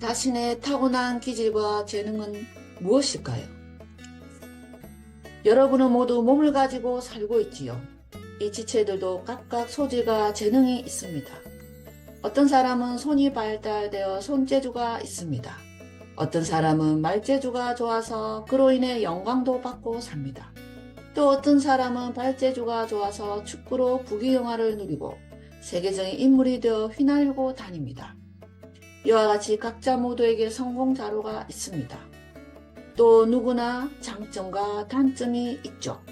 자신의 타고난 기질과 재능은 무엇일까요? 여러분은 모두 몸을 가지고 살고 있지요. 이 지체들도 각각 소질과 재능이 있습니다. 어떤 사람은 손이 발달되어 손재주가 있습니다. 어떤 사람은 말재주가 좋아서 그로 인해 영광도 받고 삽니다. 또 어떤 사람은 발재주가 좋아서 축구로 부귀영화를 누리고 세계적인 인물이 되어 휘날리고 다닙니다. 이와 같이 각자 모두에게 성공 자료가 있습니다. 또 누구나 장점과 단점이 있죠.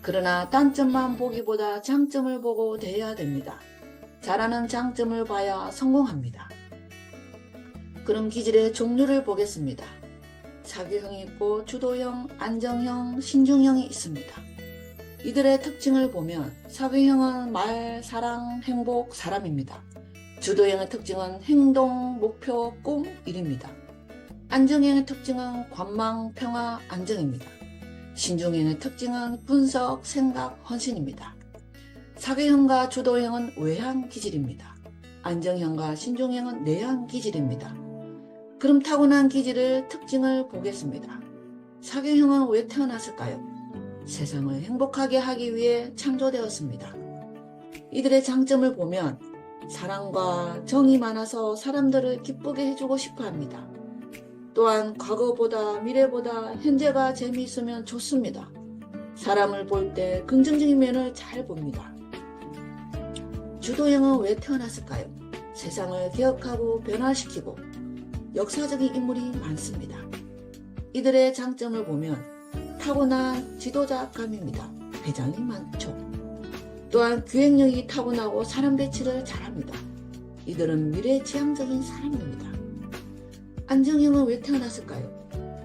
그러나 단점만 보기보다 장점을 보고 대해야 됩니다. 잘하는 장점을 봐야 성공합니다. 그럼 기질의 종류를 보겠습니다. 사교형이 있고 주도형, 안정형, 신중형이 있습니다. 이들의 특징을 보면 사교형은 말, 사랑, 행복, 사람입니다. 주도형의 특징은 행동, 목표, 꿈, 일입니다. 안정형의 특징은 관망, 평화, 안정입니다. 신중형의 특징은 분석, 생각, 헌신입니다. 사교형과 주도형은 외향 기질입니다. 안정형과 신중형은 내향 기질입니다. 그럼 타고난 기질을 특징을 보겠습니다. 사교형은 왜 태어났을까요? 세상을 행복하게 하기 위해 창조되었습니다. 이들의 장점을 보면 사랑과 정이 많아서 사람들을 기쁘게 해주고 싶어 합니다. 또한 과거보다 미래보다 현재가 재미있으면 좋습니다. 사람을 볼 때 긍정적인 면을 잘 봅니다. 주도형은 왜 태어났을까요? 세상을 개혁하고 변화시키고 역사적인 인물이 많습니다. 이들의 장점을 보면 타고난 지도자감입니다. 배장이 많죠. 또한 기획력이 타고나고 사람 배치를 잘합니다. 이들은 미래지향적인 사람입니다. 안정형은 왜 태어났을까요?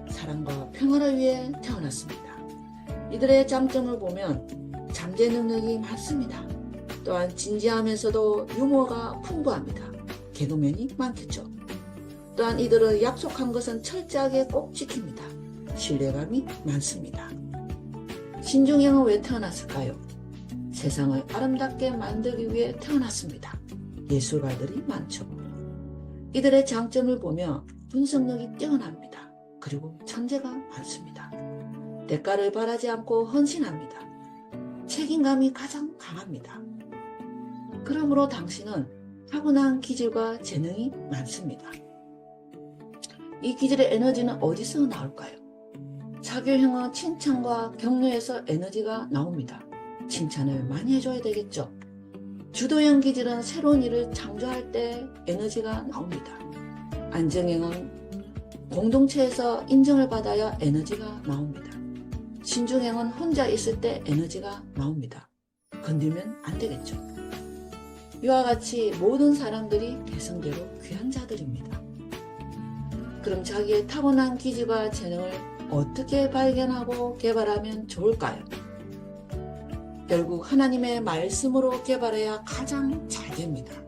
사랑과 평화를 위해 태어났습니다. 이들의 장점을 보면 잠재 능력이 많습니다. 또한 진지하면서도 유머가 풍부합니다. 개그맨이 많겠죠. 또한 이들은 약속한 것은 철저하게 꼭 지킵니다. 신뢰감이 많습니다. 신중형은 왜 태어났을까요? 세상을 아름답게 만들기 위해 태어났습니다. 예술가들이 많죠. 이들의 장점을 보면 분석력이 뛰어납니다. 그리고 천재가 많습니다. 대가를 바라지 않고 헌신합니다. 책임감이 가장 강합니다. 그러므로 당신은 타고난 기질과 재능이 많습니다. 이 기질의 에너지는 어디서 나올까요? 사교형은 칭찬과 격려에서 에너지가 나옵니다. 칭찬을 많이 해줘야 되겠죠. 주도형 기질은 새로운 일을 창조할 때 에너지가 나옵니다. 안정형은 공동체에서 인정을 받아야 에너지가 나옵니다. 신중형은 혼자 있을 때 에너지가 나옵니다. 건들면 안 되겠죠. 이와 같이 모든 사람들이 개성대로 귀한 자들입니다. 그럼 자기의 타고난 기질과 재능을 어떻게 발견하고 개발하면 좋을까요? 결국 하나님의 말씀으로 개발해야 가장 잘 됩니다.